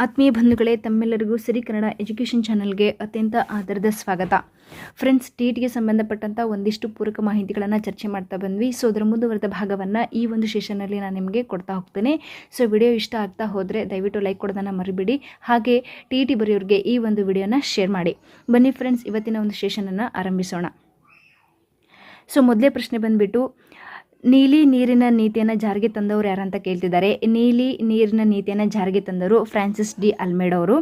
ಆತ್ಮೀಯ ಬಂಧುಗಳೇ, ತಮ್ಮೆಲ್ಲರಿಗೂ ಸಿರಿ ಕನ್ನಡ ಎಜುಕೇಷನ್ ಚಾನಲ್ಗೆ ಅತ್ಯಂತ ಆಧಾರದ ಸ್ವಾಗತ. ಫ್ರೆಂಡ್ಸ್ ಟಿಗೆ ಸಂಬಂಧಪಟ್ಟಂಥ ಒಂದಿಷ್ಟು ಪೂರಕ ಮಾಹಿತಿಗಳನ್ನು ಚರ್ಚೆ ಮಾಡ್ತಾ ಬಂದ್ವಿ. ಸೊ, ಅದರ ಮುಂದುವರೆದ ಭಾಗವನ್ನು ಈ ಒಂದು ಸೆಷನಲ್ಲಿ ನಾನು ನಿಮಗೆ ಕೊಡ್ತಾ ಹೋಗ್ತೇನೆ. ಸೊ, ವಿಡಿಯೋ ಇಷ್ಟ ಆಗ್ತಾ ಹೋದರೆ ದಯವಿಟ್ಟು ಲೈಕ್ ಕೊಡೋದನ್ನು ಮರಿಬೇಡಿ. ಹಾಗೆ ಟಿ ಟಿ ಬರೆಯೋರಿಗೆ ಈ ಒಂದು ವಿಡಿಯೋನ ಶೇರ್ ಮಾಡಿ. ಬನ್ನಿ ಫ್ರೆಂಡ್ಸ್, ಇವತ್ತಿನ ಒಂದು ಸೆಷನನ್ನು ಆರಂಭಿಸೋಣ. ಸೊ, ಮೊದಲೇ ಪ್ರಶ್ನೆ ಬಂದುಬಿಟ್ಟು ನೀಲಿ ನೀರಿನ ನೀತಿಯನ್ನು ಜಾರಿಗೆ ತಂದವರು ಯಾರಂತ ಕೇಳ್ತಿದ್ದಾರೆ. ನೀಲಿ ನೀರಿನ ನೀತಿಯನ್ನು ಜಾರಿಗೆ ತಂದರು ಫ್ರಾನ್ಸಿಸ್ ಡಿ ಅಲ್ಮೇಡ್ ಅವರು.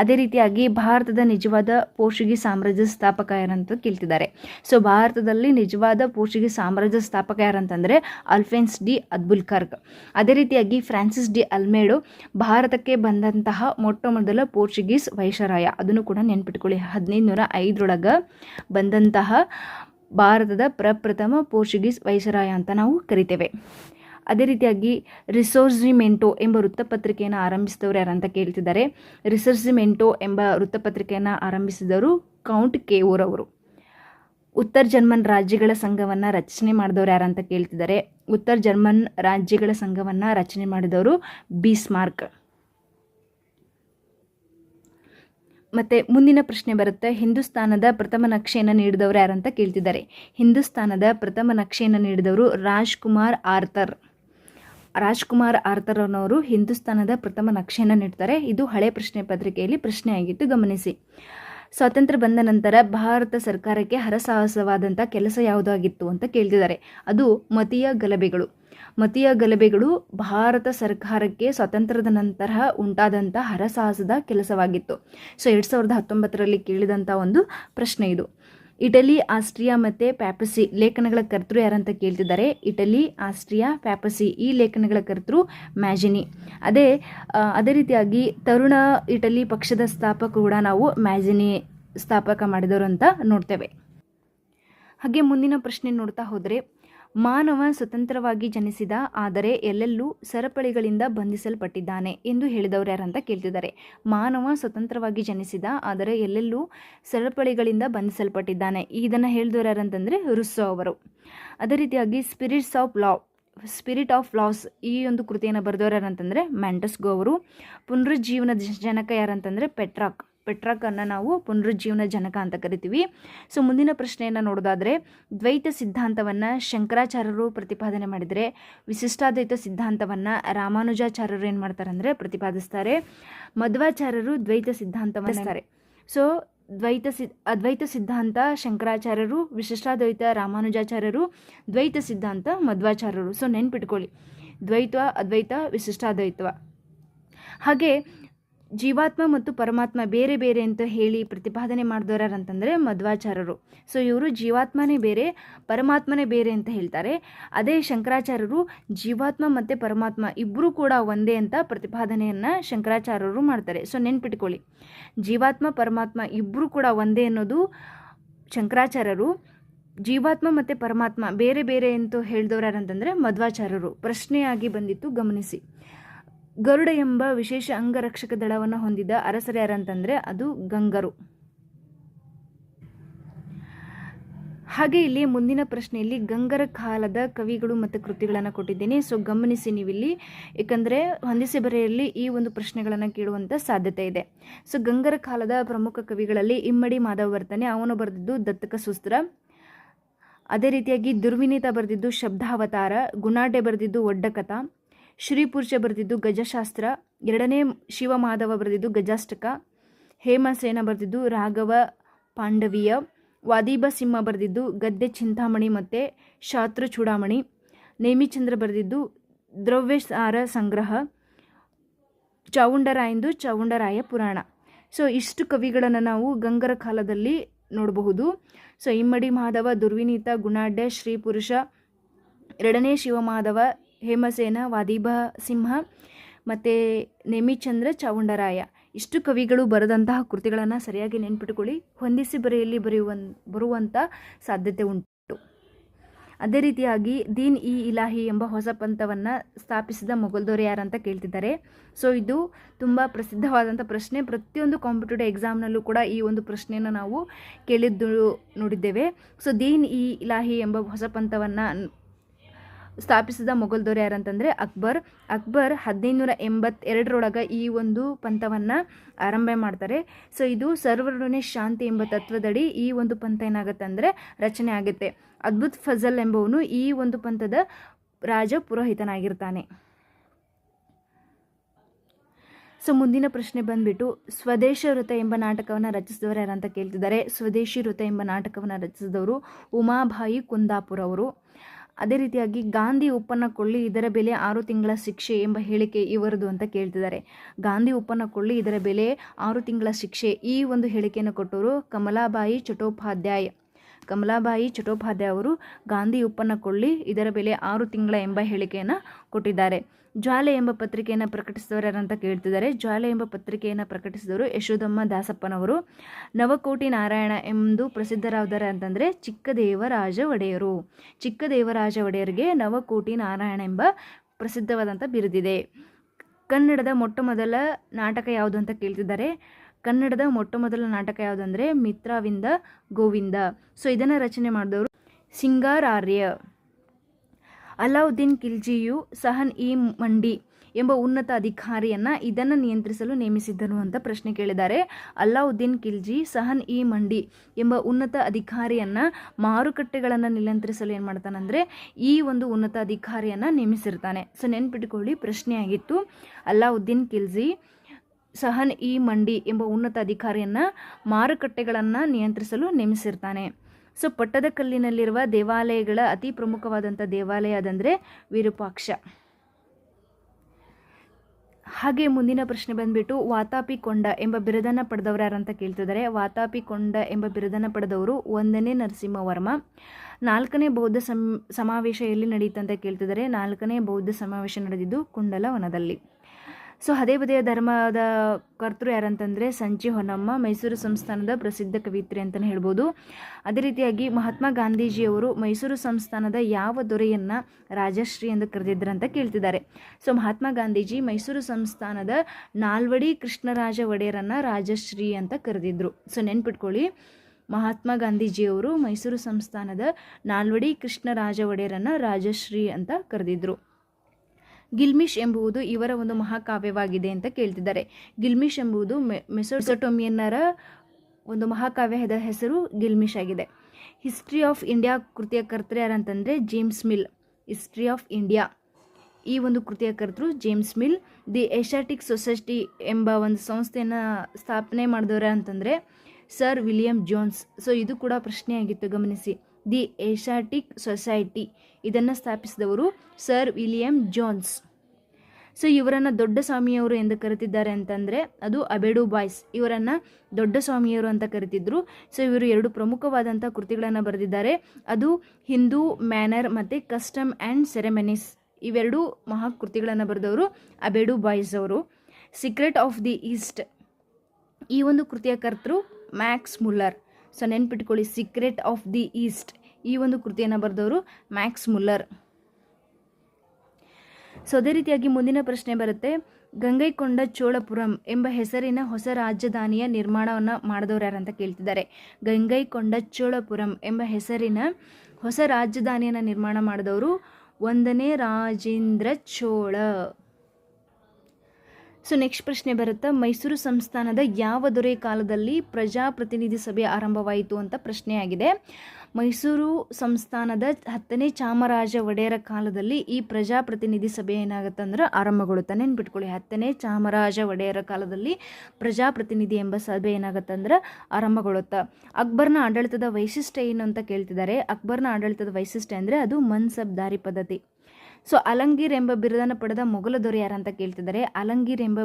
ಅದೇ ರೀತಿಯಾಗಿ ಭಾರತದ ನಿಜವಾದ ಪೋರ್ಚುಗೀಸ್ ಸಾಮ್ರಾಜ್ಯ ಸ್ಥಾಪಕ ಯಾರಂತ ಕೇಳ್ತಿದ್ದಾರೆ. ಸೊ ಭಾರತದಲ್ಲಿ ನಿಜವಾದ ಪೋರ್ಚುಗೀಸ್ ಸಾಮ್ರಾಜ್ಯ ಸ್ಥಾಪಕ ಯಾರಂತಂದರೆ ಅಲ್ಫೆನ್ಸ್ ಡಿ ಅದ್ಬುಲ್ ಕರ್ಗ್ ಅದೇ ರೀತಿಯಾಗಿ ಫ್ರಾನ್ಸಿಸ್ ಡಿ ಅಲ್ಮೇಡು ಭಾರತಕ್ಕೆ ಬಂದಂತಹ ಮೊಟ್ಟ ಮೊದಲ ಪೋರ್ಚುಗೀಸ್ ವೈಶರಾಯ ಅದನ್ನು ಕೂಡ ನೆನ್ಪಿಟ್ಕೊಳ್ಳಿ. ಹದಿನೈದು ನೂರ ಐದರೊಳಗೆ ಬಂದಂತಹ ಭಾರತದ ಪ್ರಪ್ರಥಮ ಪೋರ್ಚುಗೀಸ್ ವೈಸರಾಯ ಅಂತ ನಾವು ಕರಿತೇವೆ. ಅದೇ ರೀತಿಯಾಗಿ ರಿಸೋರ್ಸಿಮೆಂಟೋ ಎಂಬ ವೃತ್ತಪತ್ರಿಕೆಯನ್ನು ಆರಂಭಿಸಿದವರು ಯಾರಂತ ಕೇಳ್ತಿದ್ದಾರೆ. ರಿಸರ್ಸಿಮೆಂಟೋ ಎಂಬ ವೃತ್ತಪತ್ರಿಕೆಯನ್ನು ಆರಂಭಿಸಿದವರು ಕೌಂಟ್ ಕೇವೂರ್ ಅವರು. ಉತ್ತರ ಜರ್ಮನ್ ರಾಜ್ಯಗಳ ಸಂಘವನ್ನು ರಚನೆ ಮಾಡಿದವರು ಯಾರಂತ ಕೇಳ್ತಿದ್ದಾರೆ. ಉತ್ತರ ಜರ್ಮನ್ ರಾಜ್ಯಗಳ ಸಂಘವನ್ನು ರಚನೆ ಮಾಡಿದವರು ಬಿಸ್ಮಾರ್ಕ್. ಮತ್ತು ಮುಂದಿನ ಪ್ರಶ್ನೆ ಬರುತ್ತೆ, ಹಿಂದೂಸ್ತಾನದ ಪ್ರಥಮ ನಕ್ಷೆಯನ್ನು ನೀಡಿದವರು ಯಾರಂತ ಕೇಳ್ತಿದ್ದಾರೆ. ಹಿಂದೂಸ್ತಾನದ ಪ್ರಥಮ ನಕ್ಷೆಯನ್ನು ನೀಡಿದವರು ರಾಜ್ಕುಮಾರ್ ಆರ್ಥರ್. ರಾಜ್ಕುಮಾರ್ ಆರ್ಥರ್ ಅನ್ನೋರು ಹಿಂದೂಸ್ತಾನದ ಪ್ರಥಮ ನಕ್ಷೆಯನ್ನು ನೀಡ್ತಾರೆ. ಇದು ಹಳೆ ಪ್ರಶ್ನೆ ಪತ್ರಿಕೆಯಲ್ಲಿ ಪ್ರಶ್ನೆಯಾಗಿತ್ತು ಗಮನಿಸಿ. ಸ್ವಾತಂತ್ರ್ಯ ಬಂದ ನಂತರ ಭಾರತ ಸರ್ಕಾರಕ್ಕೆ ಹರಸಾಹಸವಾದಂಥ ಕೆಲಸ ಯಾವುದಾಗಿತ್ತು ಅಂತ ಕೇಳ್ತಿದ್ದಾರೆ. ಅದು ಮತೀಯ ಗಲಭೆಗಳು. ಮತೀಯ ಗಲಭೆಗಳು ಭಾರತ ಸರ್ಕಾರಕ್ಕೆ ಸ್ವಾತಂತ್ರ್ಯದ ನಂತರ ಉಂಟಾದಂಥ ಹರಸಾಹಸದ ಕೆಲಸವಾಗಿತ್ತು. ಸೊ, ಎರಡು ಸಾವಿರದ ಹತ್ತೊಂಬತ್ತರಲ್ಲಿ ಕೇಳಿದಂಥ ಒಂದು ಪ್ರಶ್ನೆ ಇದು. ಇಟಲಿ, ಆಸ್ಟ್ರಿಯಾ ಮತ್ತು ಪ್ಯಾಪಸಿ ಲೇಖನಗಳ ಕರ್ತೃ ಯಾರಂತ ಕೇಳ್ತಿದ್ದಾರೆ? ಇಟಲಿ, ಆಸ್ಟ್ರಿಯಾ, ಪ್ಯಾಪಸಿ ಈ ಲೇಖನಗಳ ಕರ್ತೃ ಮ್ಯಾಜಿನಿ. ಅದೇ ಅದೇ ರೀತಿಯಾಗಿ ತರುಣ ಇಟಲಿ ಪಕ್ಷದ ಸ್ಥಾಪಕ ಕೂಡ ನಾವು ಮ್ಯಾಜಿನಿ ಸ್ಥಾಪಕ ಮಾಡಿದವರು ಅಂತ ನೋಡ್ತೇವೆ. ಹಾಗೆ ಮುಂದಿನ ಪ್ರಶ್ನೆ ನೋಡ್ತಾ ಹೋದರೆ ಮಾನವ ಸ್ವತಂತ್ರವಾಗಿ ಜನಿಸಿದ, ಆದರೆ ಎಲ್ಲೆಲ್ಲೂ ಸರಪಳಿಗಳಿಂದ ಬಂಧಿಸಲ್ಪಟ್ಟಿದ್ದಾನೆ ಎಂದು ಹೇಳಿದವರು ಯಾರಂತ ಕೇಳ್ತಿದ್ದಾರೆ. ಮಾನವ ಸ್ವತಂತ್ರವಾಗಿ ಜನಿಸಿದ, ಆದರೆ ಎಲ್ಲೆಲ್ಲೂ ಸರಪಳಿಗಳಿಂದ ಬಂಧಿಸಲ್ಪಟ್ಟಿದ್ದಾನೆ. ಇದನ್ನು ಹೇಳಿದವರು ಯಾರಂತಂದರೆ ರುಸ್ಸೋ ಅವರು. ಅದೇ ರೀತಿಯಾಗಿ spirits of law spirit of laws ಈ ಒಂದು ಕೃತಿಯನ್ನು ಬರೆದವರು ಯಾರಂತಂದರೆ ಮ್ಯಾಂಟಸ್ಗೋ ಅವರು. ಪುನರುಜ್ಜೀವನದ ಜನಕ ಯಾರಂತಂದರೆ ಪೆಟ್ರಾಕ್. ಪೆಟ್ರಾಕನ್ನು ನಾವು ಪುನರುಜ್ಜೀವನ ಜನಕ ಅಂತ ಕರಿತೀವಿ. ಸೊ ಮುಂದಿನ ಪ್ರಶ್ನೆಯನ್ನು ನೋಡೋದಾದರೆ ದ್ವೈತ ಸಿದ್ಧಾಂತವನ್ನು ಶಂಕರಾಚಾರ್ಯರು ಪ್ರತಿಪಾದನೆ ಮಾಡಿದರೆ ವಿಶಿಷ್ಟಾದ್ವೈತ ಸಿದ್ಧಾಂತವನ್ನು ರಾಮಾನುಜಾಚಾರ್ಯರು ಏನು ಮಾಡ್ತಾರೆ ಅಂದರೆ ಪ್ರತಿಪಾದಿಸ್ತಾರೆ. ಮಧ್ವಾಚಾರ್ಯರು ದ್ವೈತ ಸಿದ್ಧಾಂತವನ್ನು ಸೊ ದ್ವೈತ ಸಿ ಅದ್ವೈತ ಸಿದ್ಧಾಂತ ಶಂಕರಾಚಾರ್ಯರು ವಿಶಿಷ್ಟಾದ್ವೈತ ರಾಮಾನುಜಾಚಾರ್ಯರು ದ್ವೈತ ಸಿದ್ಧಾಂತ ಮಧ್ವಾಚಾರ್ಯರು. ಸೊ ನೆನ್ಪಿಟ್ಕೊಳ್ಳಿ. ದ್ವೈತ ಅದ್ವೈತ ವಿಶಿಷ್ಟಾದ್ವೈತ ಹಾಗೆ ಜೀವಾತ್ಮ ಮತ್ತು ಪರಮಾತ್ಮ ಬೇರೆ ಬೇರೆ ಅಂತ ಹೇಳಿ ಪ್ರತಿಪಾದನೆ ಮಾಡಿದವರ ಅಂತಂದರೆ ಮಧ್ವಾಚಾರ್ಯರು. ಸೊ ಇವರು ಜೀವಾತ್ಮನೇ ಬೇರೆ, ಪರಮಾತ್ಮನೇ ಬೇರೆ ಅಂತ ಹೇಳ್ತಾರೆ. ಅದೇ ಶಂಕರಾಚಾರ್ಯರು ಜೀವಾತ್ಮ ಮತ್ತು ಪರಮಾತ್ಮ ಇಬ್ಬರೂ ಕೂಡ ಒಂದೇ ಅಂತ ಪ್ರತಿಪಾದನೆಯನ್ನು ಶಂಕರಾಚಾರ್ಯರು ಮಾಡ್ತಾರೆ. ಸೊ ನೆನ್ಪಿಟ್ಕೊಳ್ಳಿ. ಜೀವಾತ್ಮ, ಪರಮಾತ್ಮ ಇಬ್ಬರೂ ಕೂಡ ಒಂದೇ ಅನ್ನೋದು ಶಂಕರಾಚಾರ್ಯರು. ಜೀವಾತ್ಮ ಮತ್ತು ಪರಮಾತ್ಮ ಬೇರೆ ಬೇರೆ ಅಂತ ಹೇಳಿದವ್ರು ಯಾರಂತಂದರೆ ಮಧ್ವಾಚಾರ್ಯರು. ಪ್ರಶ್ನೆಯಾಗಿ ಬಂದಿತ್ತು, ಗಮನಿಸಿ. ಗರುಡ ಎಂಬ ವಿಶೇಷ ಅಂಗರಕ್ಷಕ ದಳವನ್ನು ಹೊಂದಿದ ಅರಸರು ಯಾರಂತಂದರೆ ಅದು ಗಂಗರು. ಹಾಗೆ ಇಲ್ಲಿ ಮುಂದಿನ ಪ್ರಶ್ನೆಯಲ್ಲಿ ಗಂಗರ ಕಾಲದ ಕವಿಗಳು ಮತ್ತು ಕೃತಿಗಳನ್ನು ಕೊಟ್ಟಿದ್ದೀನಿ. ಸೊ ಗಮನಿಸಿ ನೀವಿಲ್ಲಿ. ಏಕೆಂದರೆ ಹೊಂದಿಸಿ ಬರೆಯಲ್ಲಿ ಈ ಒಂದು ಪ್ರಶ್ನೆಗಳನ್ನು ಕೇಳುವಂಥ ಸಾಧ್ಯತೆ ಇದೆ. ಸೊ ಗಂಗರ ಕಾಲದ ಪ್ರಮುಖ ಕವಿಗಳಲ್ಲಿ ಇಮ್ಮಡಿ ಮಾಧವವರ್ತನೆ ಅವನು ಬರೆದಿದ್ದು ದತ್ತಕ ಸುಸ್ತ್ರ. ಅದೇ ರೀತಿಯಾಗಿ ದುರ್ವಿನೀತ ಬರೆದಿದ್ದು ಶಬ್ದಾವತಾರ ಗುಣಾಟೆ ಬರೆದಿದ್ದು ಒಡ್ಡಕಥ. ಶ್ರೀಪುರುಷ ಬರೆದಿದ್ದು ಗಜಶಾಸ್ತ್ರ, ಎರಡನೇ ಶಿವಮಾಧವ ಬರೆದಿದ್ದು ಗಜಾಷ್ಟಕ, ಹೇಮಸೇನ ಬರೆದಿದ್ದು ರಾಘವ ಪಾಂಡವೀಯ, ವಾದೀಬ ಸಿಂಹ ಬರೆದಿದ್ದು ಗದ್ದೆ ಚಿಂತಾಮಣಿ ಮತ್ತು ಶಾತ್ರು ಚೂಡಾಮಣಿ, ನೇಮಿಚಂದ್ರ ಬರೆದಿದ್ದು ದ್ರವ್ಯಸಾರ ಸಂಗ್ರಹ, ಚಾವುಂಡರಾಯಂದು ಚಾವುಂಡರಾಯ ಪುರಾಣ. ಸೊ, ಇಷ್ಟು ಕವಿಗಳನ್ನು ನಾವು ಗಂಗರ ಕಾಲದಲ್ಲಿ ನೋಡಬಹುದು. ಸೊ, ಇಮ್ಮಡಿ ಮಾಧವ, ದುರ್ವಿನೀತ, ಗುಣಾಢ್ಯ ಶ್ರೀಪುರುಷ ಎರಡನೇ ಶಿವಮಾಧವ ಹೇಮಸೇನ ವಾದಿಭ ಸಿಂಹ ಮತ್ತು ನೇಮಿಚಂದ್ರ ಚಾವುಂಡರಾಯ ಇಷ್ಟು ಕವಿಗಳು ಬರೆದಂತಹ ಕೃತಿಗಳನ್ನು ಸರಿಯಾಗಿ ನೆನ್ಪಿಟ್ಕೊಳ್ಳಿ. ಹೊಂದಿಸಿ ಬರೆಯಲ್ಲಿ ಬರೆಯುವ ಬರುವಂಥ ಸಾಧ್ಯತೆ ಉಂಟು. ಅದೇ ರೀತಿಯಾಗಿ ದೀನ್ ಇ ಇಲಾಹಿ ಎಂಬ ಹೊಸ ಪಂಥವನ್ನು ಸ್ಥಾಪಿಸಿದ ಮೊಘಲ್ದವರು ಯಾರಂತ ಕೇಳ್ತಿದ್ದಾರೆ. ಸೊ, ಇದು ತುಂಬ ಪ್ರಸಿದ್ಧವಾದಂಥ ಪ್ರಶ್ನೆ. ಪ್ರತಿಯೊಂದು ಕಾಂಪಿಟೇಟಿವ್ ಎಕ್ಸಾಮ್ನಲ್ಲೂ ಕೂಡ ಈ ಒಂದು ಪ್ರಶ್ನೆಯನ್ನು ನಾವು ಕೇಳಿದ್ದು ನೋಡಿದ್ದೇವೆ. ಸೊ, ದೀನ್ ಇ ಇಲಾಹಿ ಎಂಬ ಹೊಸ ಪಂಥವನ್ನು ಸ್ಥಾಪಿಸಿದ ಮೊಘಲ್ ದೊರೆ ಯಾರಂತಂದರೆ ಅಕ್ಬರ್. ಅಕ್ಬರ್ ಹದಿನೈದುನೂರ ಎಂಬತ್ತೆರಡರೊಳಗೆ ಈ ಒಂದು ಪಂಥವನ್ನು ಆರಂಭ ಮಾಡ್ತಾರೆ. ಸೊ ಇದು ಸರ್ವರೊಡನೆ ಶಾಂತಿ ಎಂಬ ತತ್ವದಡಿ ಈ ಒಂದು ಪಂಥ ಏನಾಗುತ್ತೆ ಅಂದರೆ ರಚನೆ ಆಗುತ್ತೆ. ಅದ್ಭುತ್ ಫಜಲ್ ಎಂಬವನು ಈ ಒಂದು ಪಂಥದ ರಾಜ ಪುರೋಹಿತನಾಗಿರ್ತಾನೆ. ಸೊ ಮುಂದಿನ ಪ್ರಶ್ನೆ ಬಂದ್ಬಿಟ್ಟು, ಸ್ವದೇಶ ವೃತ ಎಂಬ ನಾಟಕವನ್ನು ರಚಿಸಿದವರು ಯಾರಂತ ಕೇಳ್ತಿದ್ದಾರೆ. ಸ್ವದೇಶಿ ವೃತ ಎಂಬ ನಾಟಕವನ್ನು ರಚಿಸಿದವರು ಉಮಾಭಾಯಿ ಕುಂದಾಪುರ ಅವರು ಅದೇ ರೀತಿಯಾಗಿ ಗಾಂಧಿ ಉಪ್ಪನ್ನ ಕೊಳ್ಳಿ ಇದರ ಬೆಲೆ ಆರು ತಿಂಗಳ ಶಿಕ್ಷೆ ಎಂಬ ಹೇಳಿಕೆ ಇವರದು ಅಂತ ಕೇಳ್ತಿದ್ದಾರೆ. ಗಾಂಧಿ ಉಪ್ಪನ್ನ ಕೊಳ್ಳಿ ಇದರ ಬೆಲೆ ಆರು ತಿಂಗಳ ಶಿಕ್ಷೆ ಈ ಒಂದು ಹೇಳಿಕೆಯನ್ನು ಕೊಟ್ಟವರು ಕಮಲಾಬಾಯಿ ಚಟೋಪಾಧ್ಯಾಯ. ಕಮಲಾಬಾಯಿ ಚಟೋಪಾಧ್ಯಾಯ ಅವರು ಗಾಂಧಿ ಉಪ್ಪನ್ನ ಕೊಳ್ಳಿ, ಇದರ ಬೆಲೆ ಆರು ತಿಂಗಳ ಎಂಬ ಹೇಳಿಕೆಯನ್ನು ಕೊಟ್ಟಿದ್ದಾರೆ. ಜ್ವಾಲೆ ಎಂಬ ಪತ್ರಿಕೆಯನ್ನು ಪ್ರಕಟಿಸಿದವರು ಯಾರಂತ ಕೇಳ್ತಿದ್ದಾರೆ. ಜ್ವಾಲೆ ಎಂಬ ಪತ್ರಿಕೆಯನ್ನು ಪ್ರಕಟಿಸಿದವರು ಯಶೋದಮ್ಮ ದಾಸಪ್ಪನವರು. ನವಕೋಟಿ ನಾರಾಯಣ ಎಂದು ಪ್ರಸಿದ್ಧರಾದರ ಅಂತಂದರೆ ಚಿಕ್ಕದೇವರಾಜ ಒಡೆಯರು ಚಿಕ್ಕದೇವರಾಜ ಒಡೆಯರಿಗೆ ನವಕೋಟಿ ನಾರಾಯಣ ಎಂಬ ಪ್ರಸಿದ್ಧವಾದಂಥ ಬಿರುದಿದೆ. ಕನ್ನಡದ ಮೊಟ್ಟ ಮೊದಲ ನಾಟಕ ಯಾವುದು ಅಂತ ಕೇಳ್ತಿದ್ದಾರೆ? ಕನ್ನಡದ ಮೊಟ್ಟ ಮೊದಲ ನಾಟಕ ಯಾವುದಂದ್ರೆ ಮಿತ್ರವಿಂದ ಗೋವಿಂದ. ಸೊ ಇದನ್ನು ರಚನೆ ಮಾಡಿದವರು ಸಿಂಗಾರಾರ್ಯ. ಅಲಾವುದ್ದೀನ್ ಖಿಲ್ಜಿಯು ಸಹನ್ ಇ ಮಂಡಿ ಎಂಬ ಉನ್ನತ ಅಧಿಕಾರಿಯನ್ನ ಇದನ್ನು ನಿಯಂತ್ರಿಸಲು ನೇಮಿಸಿದ್ದನು ಅಂತ ಪ್ರಶ್ನೆ ಕೇಳಿದ್ದಾರೆ. ಅಲ್ಲಾವುದ್ದೀನ್ ಖಿಲ್ಜಿ, ಸಹನ್ ಇ ಮಂಡಿ ಎಂಬ ಉನ್ನತ ಅಧಿಕಾರಿಯನ್ನ ಮಾರುಕಟ್ಟೆಗಳನ್ನು ನಿಯಂತ್ರಿಸಲು ಏನು ಮಾಡ್ತಾನಂದರೆ ಈ ಒಂದು ಉನ್ನತ ಅಧಿಕಾರಿಯನ್ನ ನೇಮಿಸಿರ್ತಾನೆ. ಸೊ ನೆನ್ಪಿಟ್ಕೊಳ್ಳಿ ಪ್ರಶ್ನೆ ಆಗಿತ್ತು ಅಲ್ಲಾವುದ್ದೀನ್ ಖಿಲ್ಜಿ ಸಹನ್ ಇ ಮಂಡಿ ಎಂಬ ಉನ್ನತ ಅಧಿಕಾರಿಯನ್ನ ಮಾರುಕಟ್ಟೆಗಳನ್ನು ನಿಯಂತ್ರಿಸಲು ನೇಮಿಸಿರ್ತಾನೆ. ಸೊ ಪಟ್ಟದಕಲ್ಲಿನಲ್ಲಿರುವ ದೇವಾಲಯಗಳ ಅತಿ ಪ್ರಮುಖವಾದಂಥ ದೇವಾಲಯ ಅದಂದರೆ ವಿರೂಪಾಕ್ಷ. ಹಾಗೆ ಮುಂದಿನ ಪ್ರಶ್ನೆ ಬಂದ್ಬಿಟ್ಟು, ವಾತಾಪಿ ಕೊಂಡ ಎಂಬ ಬಿರುದನ್ನು ಪಡೆದವರು ಯಾರಂತ ಕೇಳ್ತಿದ್ದಾರೆ ವಾತಾಪಿ ಕೊಂಡ ಎಂಬ ಬಿರುದನ್ನು ಪಡೆದವರು ಒಂದನೇ ನರಸಿಂಹವರ್ಮ. ನಾಲ್ಕನೇ ಬೌದ್ಧ ಸಮ್, ಸಮಾವೇಶ ಎಲ್ಲಿ ನಡೆಯುತ್ತಂತ ಕೇಳ್ತಿದ್ದಾರೆ ನಾಲ್ಕನೇ ಬೌದ್ಧ ಸಮಾವೇಶ ನಡೆದಿದ್ದು ಕುಂಡಲವನದಲ್ಲಿ. ಸೊ ಹದೇ ಬದೆಯ ಧರ್ಮದ ಕರ್ತೃ ಯಾರಂತಂದರೆ ಸಂಚಿ ಹೊನ್ನಮ್ಮ, ಮೈಸೂರು ಸಂಸ್ಥಾನದ ಪ್ರಸಿದ್ಧ ಕವಿತ್ರಿ ಅಂತಲೇ ಹೇಳ್ಬೋದು. ಅದೇ ರೀತಿಯಾಗಿ ಮಹಾತ್ಮ ಗಾಂಧೀಜಿಯವರು ಮೈಸೂರು ಸಂಸ್ಥಾನದ ಯಾವ ದೊರೆಯನ್ನು ರಾಜಶ್ರೀ ಎಂದು ಅಂತ ಕೇಳ್ತಿದ್ದಾರೆ. ಸೊ ಮಹಾತ್ಮ ಗಾಂಧೀಜಿ ಮೈಸೂರು ಸಂಸ್ಥಾನದ ನಾಲ್ವಡಿ ಕೃಷ್ಣರಾಜ ಒಡೆಯರನ್ನು ರಾಜಶ್ರೀ ಅಂತ ಕರೆದಿದ್ರು. ಸೊ ನೆನ್ಪಿಟ್ಕೊಳ್ಳಿ, ಮಹಾತ್ಮ ಗಾಂಧೀಜಿಯವರು ಮೈಸೂರು ಸಂಸ್ಥಾನದ ನಾಲ್ವಡಿ ಕೃಷ್ಣರಾಜ ಒಡೆಯರನ್ನು ರಾಜಶ್ರೀ ಅಂತ ಕರೆದಿದ್ರು. ಗಿಲ್ಮಿಶ್ ಎಂಬುದು ಇವರ ಒಂದು ಮಹಾಕಾವ್ಯವಾಗಿದೆ ಅಂತ ಕೇಳ್ತಿದ್ದಾರೆ. ಗಿಲ್ಮಿಶ್ ಎಂಬುದು ಮೆಸೊಟೊಮಿಯನ್ನರ ಒಂದು ಮಹಾಕಾವ್ಯದ ಹೆಸರು ಗಿಲ್ಮಿಶ್ ಆಗಿದೆ. ಹಿಸ್ಟ್ರಿ ಆಫ್ ಇಂಡಿಯಾ ಕೃತಿಯ ಕರ್ತೃ ಯಾರಂತಂದರೆ James Mill. History of India. ಈ ಒಂದು ಕೃತಿಯ ಕರ್ತೃ James Mill. The Asiatic Society ಎಂಬ ಒಂದು ಸಂಸ್ಥೆಯನ್ನು ಸ್ಥಾಪನೆ ಮಾಡಿದವರ ಅಂತಂದರೆ ಸರ್ ವಿಲಿಯಂ ಜೋನ್ಸ್. ಸೊ ಇದು ಕೂಡ ಪ್ರಶ್ನೆಯಾಗಿತ್ತು, ಗಮನಿಸಿ. The Asiatic Society. ಇದನ್ನು ಸ್ಥಾಪಿಸಿದವರು ಸರ್ ವಿಲಿಯಂ ಜೋನ್ಸ್. ಸೊ, ಇವರನ್ನು ದೊಡ್ಡ ಸ್ವಾಮಿಯವರು ಎಂದು ಕರೆತಿದ್ದಾರೆ ಅಂತಂದರೆ ಅದು ಅಬೆಡು ಬಾಯ್ಸ್. ಇವರನ್ನು ದೊಡ್ಡ ಸ್ವಾಮಿಯವರು ಅಂತ ಕರಿತಿದ್ರು. ಸೊ, ಇವರು ಎರಡು ಪ್ರಮುಖವಾದಂಥ ಕೃತಿಗಳನ್ನು ಬರೆದಿದ್ದಾರೆ. ಅದು ಹಿಂದೂ ಮ್ಯಾನರ್ ಮತ್ತು ಕಸ್ಟಮ್ ಆ್ಯಂಡ್ ಸೆರೆಮನೀಸ್. ಇವೆರಡು ಮಹಾಕೃತಿಗಳನ್ನು ಬರೆದವರು ಅಬೆಡು ಬಾಯ್ಸ್ ಅವರು. Secret of the East. ಈ ಒಂದು ಕೃತಿಯ ಕರ್ತರು ಮ್ಯಾಕ್ಸ್ ಮುಲ್ಲರ್. ಸೊ, ನೆನ್ಪಿಟ್ಕೊಳ್ಳಿ, ಸೀಕ್ರೆಟ್ ಆಫ್ ದಿ ಈಸ್ಟ್. ಈ ಒಂದು ಕೃತಿಯನ್ನು ಬರೆದವರು ಮ್ಯಾಕ್ಸ್ ಮುಲ್ಲರ್. ಸೊ, ಅದೇ ರೀತಿಯಾಗಿ ಮುಂದಿನ ಪ್ರಶ್ನೆ ಬರುತ್ತೆ, ಗಂಗೈಕೊಂಡ ಚೋಳಪುರಂ ಎಂಬ ಹೆಸರಿನ ಹೊಸ ರಾಜಧಾನಿಯ ನಿರ್ಮಾಣವನ್ನು ಮಾಡಿದವರು ಯಾರಂತ ಕೇಳ್ತಿದ್ದಾರೆ. ಗಂಗೈಕೊಂಡ ಚೋಳಪುರಂ ಎಂಬ ಹೆಸರಿನ ಹೊಸ ರಾಜಧಾನಿಯನ್ನು ನಿರ್ಮಾಣ ಮಾಡಿದವರು ಒಂದನೇ ರಾಜೇಂದ್ರ ಚೋಳ. ಸೊ, ನೆಕ್ಸ್ಟ್ ಪ್ರಶ್ನೆ ಬರುತ್ತಾ, ಮೈಸೂರು ಸಂಸ್ಥಾನದ ಯಾವ ದೊರೆ ಕಾಲದಲ್ಲಿ ಪ್ರಜಾಪ್ರತಿನಿಧಿ ಸಭೆ ಆರಂಭವಾಯಿತು ಅಂತ ಪ್ರಶ್ನೆಯಾಗಿದೆ. ಮೈಸೂರು ಸಂಸ್ಥಾನದ ಹತ್ತನೇ ಚಾಮರಾಜ ಒಡೆಯರ ಕಾಲದಲ್ಲಿ ಈ ಪ್ರಜಾಪ್ರತಿನಿಧಿ ಸಭೆ ಏನಾಗುತ್ತೆ ಅಂದ್ರೆ ಆರಂಭಗೊಳ್ಳುತ್ತೆ. ನೆನ್ಪಿಟ್ಕೊಳ್ಳಿ, ಹತ್ತನೇ ಚಾಮರಾಜ ಒಡೆಯರ ಕಾಲದಲ್ಲಿ ಪ್ರಜಾಪ್ರತಿನಿಧಿ ಎಂಬ ಸಭೆ ಏನಾಗುತ್ತೆ ಅಂದ್ರೆ ಆರಂಭಗೊಳ್ಳುತ್ತೆ. ಅಕ್ಬರ್ನ ಆಡಳಿತದ ವೈಶಿಷ್ಟ್ಯ ಏನು ಅಂತ ಕೇಳ್ತಿದ್ದಾರೆ. ಅಕ್ಬರ್ನ ಆಡಳಿತದ ವೈಶಿಷ್ಟ್ಯ ಅಂದರೆ ಅದು ಮನ್ಸಬ್ದಾರಿ ಪದ್ಧತಿ. ಸೊ, ಅಲಂಗೀರ್ ಎಂಬ ಬಿರುದನ್ನು ಪಡೆದ ಮೊಘಲ ದೊರೆ ಯಾರಂತ ಕೇಳ್ತಿದ್ದಾರೆ. ಅಲಂಗೀರ್ ಎಂಬ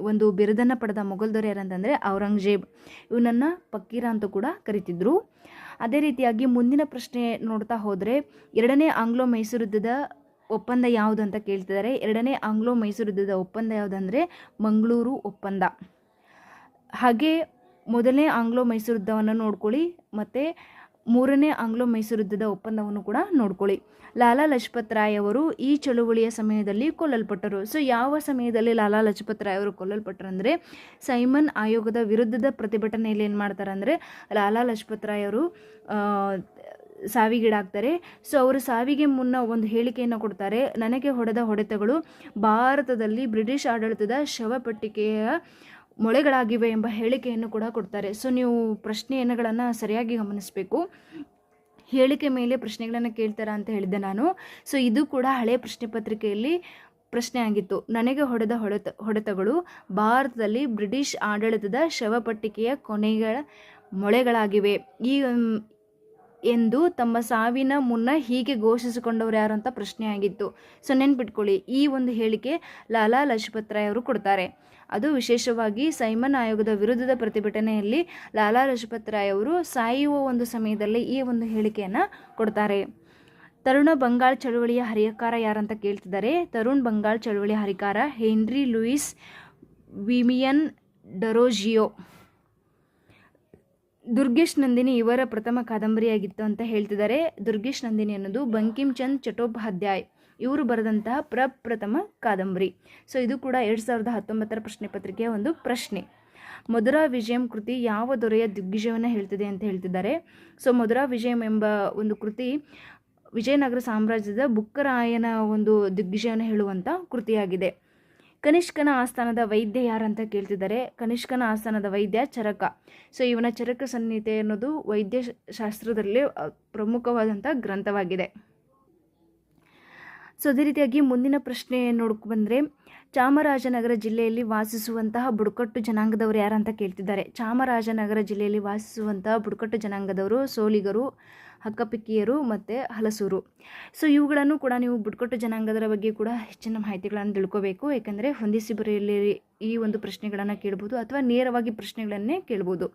ಒಂದು ಬಿರುದನ್ನು ಪಡೆದ ಮೊಘಲ್ ದೊರೆ ಯಾರಂತಂದರೆ ಔರಂಗಜೇಬ್. ಇವನನ್ನು ಪಕ್ಕೀರ ಅಂತ ಕೂಡ ಕರಿತಿದ್ರು. ಅದೇ ರೀತಿಯಾಗಿ ಮುಂದಿನ ಪ್ರಶ್ನೆ ನೋಡ್ತಾ ಹೋದರೆ, ಎರಡನೇ ಆಂಗ್ಲೋ ಮೈಸೂರು ಯುದ್ಧದ ಒಪ್ಪಂದ ಯಾವುದು ಅಂತ ಕೇಳ್ತಿದ್ದಾರೆ. ಎರಡನೇ ಆಂಗ್ಲೋ ಮೈಸೂರು ಯುದ್ಧದ ಒಪ್ಪಂದ ಯಾವುದಂದರೆ, ಮಂಗಳೂರು ಒಪ್ಪಂದ. ಹಾಗೆ ಮೊದಲನೇ ಆಂಗ್ಲೋ ಮೈಸೂರು ಯುದ್ಧವನ್ನು ನೋಡ್ಕೊಳ್ಳಿ. ಮತ್ತು ಮೂರನೇ ಆಂಗ್ಲೋ ಮೈಸೂರು ಯುದ್ಧದ ಒಪ್ಪಂದವನ್ನು ಕೂಡ ನೋಡ್ಕೊಳ್ಳಿ. ಲಾಲಾ ಲಜಪತ್ ರಾಯ್ ಅವರು ಈ ಚಳುವಳಿಯ ಸಮಯದಲ್ಲಿ ಕೊಲ್ಲಲ್ಪಟ್ಟರು. ಸೊ, ಯಾವ ಸಮಯದಲ್ಲಿ ಲಾಲಾ ಲಜಪತ್ ರಾಯ್ ಅವರು ಕೊಲ್ಲಲ್ಪಟ್ಟರು ಅಂದರೆ ಸೈಮನ್ ಆಯೋಗದ ವಿರುದ್ಧದ ಪ್ರತಿಭಟನೆಯಲ್ಲಿ ಏನು ಮಾಡ್ತಾರೆ ಅಂದರೆ, ಲಾಲಾ ಲಜಪತ್ ರಾಯ್ ಅವರು ಸಾವಿಗೀಡಾಗ್ತಾರೆ. ಸೊ, ಅವರು ಸಾವಿಗೆ ಮುನ್ನ ಒಂದು ಹೇಳಿಕೆಯನ್ನು ಕೊಡ್ತಾರೆ. ನನಗೆ ಹೊಡೆದ ಹೊಡೆತಗಳು, ಭಾರತದಲ್ಲಿ ಬ್ರಿಟಿಷ್ ಆಡಳಿತದ ಶವಪಟ್ಟಿಕೆಯ ಮೊಳೆಗಳಾಗಿವೆ ಎಂಬ ಹೇಳಿಕೆಯನ್ನು ಕೂಡ ಕೊಡ್ತಾರೆ. ಸೊ ನೀವು ಪ್ರಶ್ನೆಯನ್ನುಗಳನ್ನು ಸರಿಯಾಗಿ ಗಮನಿಸಬೇಕು. ಹೇಳಿಕೆ ಮೇಲೆ ಪ್ರಶ್ನೆಗಳನ್ನು ಕೇಳ್ತಾರ ಅಂತ ಹೇಳಿದ್ದೆ ನಾನು. ಸೊ ಇದು ಕೂಡ ಹಳೆ ಪ್ರಶ್ನೆ ಪತ್ರಿಕೆಯಲ್ಲಿ ಪ್ರಶ್ನೆ ಆಗಿತ್ತು. ನನಗೆ ಹೊಡೆದ ಹೊಡೆತ, ಹೊಡೆತಗಳು ಭಾರತದಲ್ಲಿ ಬ್ರಿಟಿಷ್ ಆಡಳಿತದ ಶವಪಟ್ಟಿಕೆಯ ಕೊನೆಗಳ ಮೊಳೆಗಳಾಗಿವೆ. ಈ ಎಂದು ತಮ್ಮ ಸಾವಿನ ಮುನ್ನ ಹೀಗೆ ಘೋಷಿಸಿಕೊಂಡವರು ಯಾರು ಅಂತ ಪ್ರಶ್ನೆ ಆಗಿತ್ತು. ಸೊ ನೆನ್ಪಿಟ್ಕೊಳ್ಳಿ. ಈ ಒಂದು ಹೇಳಿಕೆ ಲಾಲಾ ಲಜಪತ್ ರಾಯ್ ಅವರು ಕೊಡ್ತಾರೆ. ಅದು ವಿಶೇಷವಾಗಿ ಸೈಮನ್ ಆಯೋಗದ ವಿರುದ್ಧದ ಪ್ರತಿಭಟನೆಯಲ್ಲಿ ಲಾಲಾ ಲಜಪತ್ ರಾಯ್ ಅವರು ಸಾಯುವ ಒಂದು ಸಮಯದಲ್ಲಿ ಈ ಒಂದು ಹೇಳಿಕೆಯನ್ನು ಕೊಡ್ತಾರೆ. ತರುಣ ಬಂಗಾಳ್ ಚಳುವಳಿಯ ಹರಿಕಾರ ಯಾರಂತ ಕೇಳ್ತಿದ್ದಾರೆ. ತರುಣ್ ಬಂಗಾಳ್ ಚಳುವಳಿಯ ಹರಿಕಾರ Henry Louis Vivian Derozio. Durgesh Nandini ಇವರ ಪ್ರಥಮ ಕಾದಂಬರಿಯಾಗಿತ್ತು ಅಂತ ಹೇಳ್ತಿದ್ದಾರೆ. ದುರ್ಗೇಶ್ ನಂದಿನಿ ಅನ್ನೋದು ಬಂಕಿಮ್ ಚಂದ್ ಚಟ್ಟೋಪಾಧ್ಯಾಯ್ ಇವರು ಬರೆದಂತಹ ಪ್ರಪ್ರಥಮ ಕಾದಂಬರಿ. ಸೊ ಇದು ಕೂಡ ಎರಡು ಸಾವಿರದ ಹತ್ತೊಂಬತ್ತರ ಪ್ರಶ್ನೆ ಪತ್ರಿಕೆಯ ಒಂದು ಪ್ರಶ್ನೆ. ಮಧುರಾ ವಿಜಯಂ ಕೃತಿ ಯಾವ ದೊರೆಯ ದಿಗ್ವಿಜಯವನ್ನು ಹೇಳ್ತಿದೆ ಅಂತ ಹೇಳ್ತಿದ್ದಾರೆ. ಸೊ ಮಧುರಾ ವಿಜಯಂ ಎಂಬ ಒಂದು ಕೃತಿ ವಿಜಯನಗರ ಸಾಮ್ರಾಜ್ಯದ ಬುಕ್ಕರಾಯನ ಒಂದು ದಿಗ್ವಿಜಯವನ್ನು ಹೇಳುವಂಥ ಕೃತಿಯಾಗಿದೆ. ಕನಿಷ್ಕನ ಆಸ್ಥಾನದ ವೈದ್ಯ ಯಾರಂತ ಕೇಳ್ತಿದ್ದಾರೆ. ಕನಿಷ್ಕನ ಆಸ್ಥಾನದ ವೈದ್ಯ ಚರಕ. ಸೊ ಇವನ ಚರಕ ಸಂಹಿತೆ ಅನ್ನೋದು ವೈದ್ಯ ಶಾಸ್ತ್ರದಲ್ಲಿ ಪ್ರಮುಖವಾದಂಥ ಗ್ರಂಥವಾಗಿದೆ. ಸೊ ಅದೇ ರೀತಿಯಾಗಿ ಮುಂದಿನ ಪ್ರಶ್ನೆ ನೋಡ್ಕೊ ಬಂದರೆ ಚಾಮರಾಜನಗರ ಜಿಲ್ಲೆಯಲ್ಲಿ ವಾಸಿಸುವಂತಹ ಬುಡಕಟ್ಟು ಜನಾಂಗದವರು ಯಾರಂತ ಕೇಳ್ತಿದ್ದಾರೆ. ಚಾಮರಾಜನಗರ ಜಿಲ್ಲೆಯಲ್ಲಿ ವಾಸಿಸುವಂತಹ ಬುಡಕಟ್ಟು ಜನಾಂಗದವರು ಸೋಲಿಗರು, ಹಕ್ಕಪಿಕ್ಕಿಯರು ಮತ್ತು ಹಲಸೂರು. ಸೊ, ಇವುಗಳನ್ನು ಕೂಡ ನೀವು ಬುಡಕಟ್ಟು ಜನಾಂಗದರ ಬಗ್ಗೆ ಕೂಡ ಹೆಚ್ಚಿನ ಮಾಹಿತಿಗಳನ್ನು ತಿಳ್ಕೋಬೇಕು. ಏಕೆಂದರೆ ಹೊಂದಿಸಿ ಬರೆಯಲ್ಲಿ ಈ ಒಂದು ಪ್ರಶ್ನೆಗಳನ್ನು ಕೇಳ್ಬೋದು ಅಥವಾ ನೇರವಾಗಿ ಪ್ರಶ್ನೆಗಳನ್ನೇ ಕೇಳ್ಬೋದು.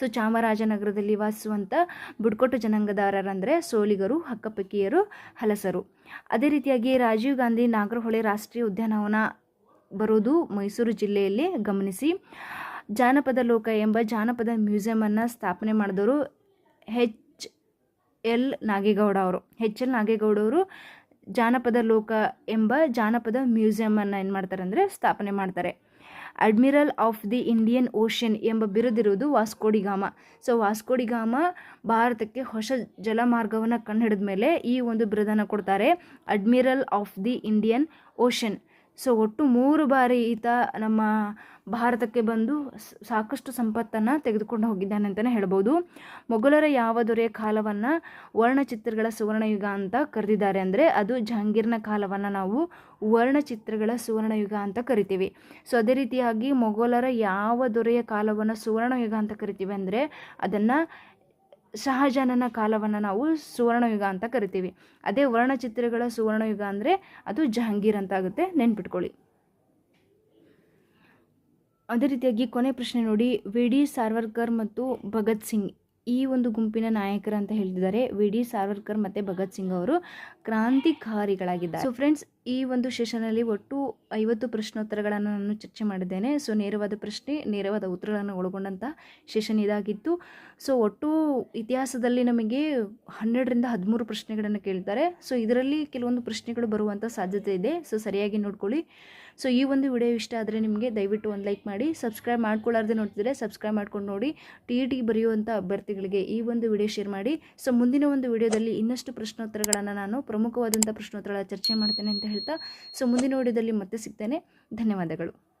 ಸೊ, ಚಾಮರಾಜನಗರದಲ್ಲಿ ವಾಸಿಸುವಂಥ ಬುಡಕಟ್ಟು ಜನಾಂಗದಾರರಂದರೆ ಸೋಲಿಗರು, ಹಕ್ಕಪಕ್ಕಿಯರು, ಹಲಸರು. ಅದೇ ರೀತಿಯಾಗಿ ರಾಜೀವ್ ಗಾಂಧಿ ನಾಗರಹೊಳೆ ರಾಷ್ಟ್ರೀಯ ಉದ್ಯಾನವನ ಬರೋದು ಮೈಸೂರು ಜಿಲ್ಲೆಯಲ್ಲಿ. ಗಮನಿಸಿ, ಜಾನಪದ ಲೋಕ ಎಂಬ ಜಾನಪದ ಮ್ಯೂಸಿಯಮನ್ನು ಸ್ಥಾಪನೆ ಮಾಡಿದವರು ಹೆಚ್ ಎಲ್ ನಾಗೇಗೌಡ ಅವರು. ಹೆಚ್ ಎಲ್ ನಾಗೇಗೌಡ ಅವರು ಜಾನಪದ ಲೋಕ ಎಂಬ ಜಾನಪದ ಮ್ಯೂಸಿಯಮನ್ನು ಏನು ಮಾಡ್ತಾರೆ ಅಂದರೆ ಸ್ಥಾಪನೆ ಮಾಡ್ತಾರೆ. Admiral of the Indian Ocean ಎಂಬ ಬಿರುದಿರುವುದು ವಾಸ್ಕೋಡಿಗಾಮ ಸೊ ವಾಸ್ಕೋಡಿಗಾಮ ಭಾರತಕ್ಕೆ ಹೊಸ ಜಲಮಾರ್ಗವನ್ನು ಕಂಡುಹಿಡಿದ ಮೇಲೆ ಈ ಒಂದು ಬಿರುದನ್ನು ಕೊಡ್ತಾರೆ admiral of the Indian Ocean. So ಒಟ್ಟು ಮೂರು ಬಾರಿ ಈತ ನಮ್ಮ ಭಾರತಕ್ಕೆ ಬಂದು ಸಾಕಷ್ಟು ಸಂಪತ್ತನ್ನು ತೆಗೆದುಕೊಂಡು ಹೋಗಿದ್ದಾನೆ ಅಂತಲೇ ಹೇಳ್ಬೋದು. ಮೊಘಲರ ಯಾವ ದೊರೆಯ ಕಾಲವನ್ನು ವರ್ಣಚಿತ್ರಗಳ ಸುವರ್ಣಯುಗ ಅಂತ ಕರೆದಿದ್ದಾರೆ ಅಂದರೆ ಅದು ಜಹಾಂಗೀರ್ನ ಕಾಲವನ್ನು ನಾವು ವರ್ಣಚಿತ್ರಗಳ ಸುವರ್ಣಯುಗ ಅಂತ ಕರಿತೀವಿ. ಸೊ ಅದೇ ರೀತಿಯಾಗಿ ಮೊಘಲರ ಯಾವ ದೊರೆಯ ಕಾಲವನ್ನು ಸುವರ್ಣಯುಗ ಅಂತ ಕರಿತೀವಿ ಅಂದರೆ ಅದನ್ನು ಶಹಜಾನನ ಕಾಲವನ್ನು ನಾವು ಸುವರ್ಣಯುಗ ಅಂತ ಕರಿತೀವಿ. ಅದೇ ವರ್ಣಚಿತ್ರಗಳ ಸುವರ್ಣಯುಗ ಅಂದರೆ ಅದು ಜಹಾಂಗೀರ್ ಅಂತ ಆಗುತ್ತೆ ನೆನ್ಪಿಟ್ಕೊಳ್ಳಿ. ಅದೇ ರೀತಿಯಾಗಿ ಕೊನೆ ಪ್ರಶ್ನೆ ನೋಡಿ. ವಿ ಡಿ ಸಾರ್ವರ್ಕರ್ ಮತ್ತು ಭಗತ್ ಸಿಂಗ್ ಈ ಒಂದು ಗುಂಪಿನ ನಾಯಕರು ಅಂತ ಹೇಳ್ತಿದ್ದಾರೆ ವಿ ಡಿ ಸಾರ್ವರ್ಕರ್ ಮತ್ತು ಭಗತ್ ಸಿಂಗ್ ಅವರು ಕ್ರಾಂತಿಕಾರಿಗಳಾಗಿದ್ದಾರೆ. ಸೊ ಫ್ರೆಂಡ್ಸ್ ಈ ಒಂದು ಸೆಷನಲ್ಲಿ ಒಟ್ಟು ಐವತ್ತು ಪ್ರಶ್ನೋತ್ತರಗಳನ್ನು ನಾನು ಚರ್ಚೆ ಮಾಡಿದ್ದೇನೆ. ಸೊ ನೇರವಾದ ಪ್ರಶ್ನೆ, ನೇರವಾದ ಉತ್ತರಗಳನ್ನು ಒಳಗೊಂಡಂಥ ಸೆಷನ್ ಇದಾಗಿತ್ತು. ಸೊ ಒಟ್ಟು ಇತಿಹಾಸದಲ್ಲಿ ನಮಗೆ ಹನ್ನೆರಡರಿಂದ ಹದಿಮೂರು ಪ್ರಶ್ನೆಗಳನ್ನು ಕೇಳ್ತಾರೆ. ಸೊ ಇದರಲ್ಲಿ ಕೆಲವೊಂದು ಪ್ರಶ್ನೆಗಳು ಬರುವಂಥ ಸಾಧ್ಯತೆ ಇದೆ. ಸೊ ಸರಿಯಾಗಿ ನೋಡ್ಕೊಳ್ಳಿ. ಸೊ ಈ ಒಂದು ವಿಡಿಯೋ ಇಷ್ಟ ಆದರೆ ನಿಮಗೆ ದಯವಿಟ್ಟು ಒಂದು ಲೈಕ್ ಮಾಡಿ, ಸಬ್ಸ್ಕ್ರೈಬ್ ಮಾಡ್ಕೊಳ್ಳಾರ್ದೆ ನೋಡ್ತಿದ್ರೆ ಸಬ್ಸ್ಕ್ರೈಬ್ ಮಾಡ್ಕೊಂಡು ನೋಡಿ, ಟಿ ಇ ಟಿ ಬರೆಯುವಂಥ ಅಭ್ಯರ್ಥಿಗಳಿಗೆ ಈ ಒಂದು ವಿಡಿಯೋ ಶೇರ್ ಮಾಡಿ. ಸೊ ಮುಂದಿನ ಒಂದು ವಿಡಿಯೋದಲ್ಲಿ ಇನ್ನಷ್ಟು ಪ್ರಶ್ನೋತ್ತರಗಳನ್ನು ನಾನು ಪ್ರಮುಖವಾದಂಥ ಪ್ರಶ್ನೋತ್ತರಗಳ ಚರ್ಚೆ ಮಾಡ್ತೇನೆ ಅಂತ ಹೇಳ್ತಾ ಸೊ ಮುಂದಿನ ವಿಡಿಯೋದಲ್ಲಿ ಮತ್ತೆ ಸಿಗ್ತೇನೆ. ಧನ್ಯವಾದಗಳು.